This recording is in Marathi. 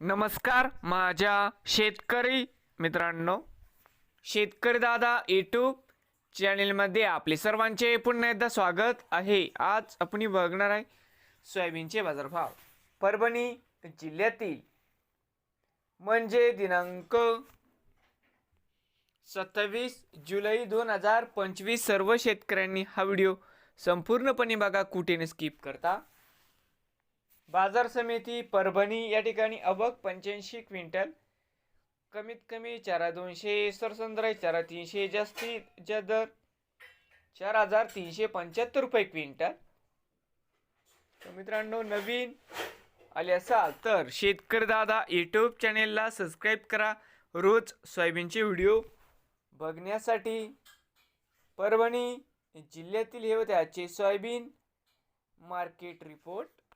नमस्कार माझ्या शेतकरी मित्रांनो. शेतकरी दादा यूट्यूब चॅनेलमध्ये आपले सर्वांचे पुन्हा एकदा स्वागत आहे. आज आपण बघणार आहे सोयाबीनचे बाजारभाव. परभणी जिल्ह्यातील म्हणजे दिनांक सत्तावीस जुलै दोन हजार पंचवीस सर्व शेतकऱ्यांनी हा व्हिडिओ संपूर्णपणे बघा कुठे स्किप करता. बाजार समिती परभणी या ठिकाणी अबक पंच्याऐंशी क्विंटल कमीत कमी चारा दोनशे सरसंद्राई चारा तीनशे जास्तीत जा दर चार हजार तीनशे पंच्याहत्तर रुपये क्विंटल. तर मित्रांनो नवीन आले असाल तर शेतकरी दादा यूट्यूब चॅनेलला सबस्क्राईब करा. रोज सोयाबीनचे व्हिडिओ बघण्यासाठी परभणी जिल्ह्यातील हे होते आजचे सोयाबीन मार्केट रिपोर्ट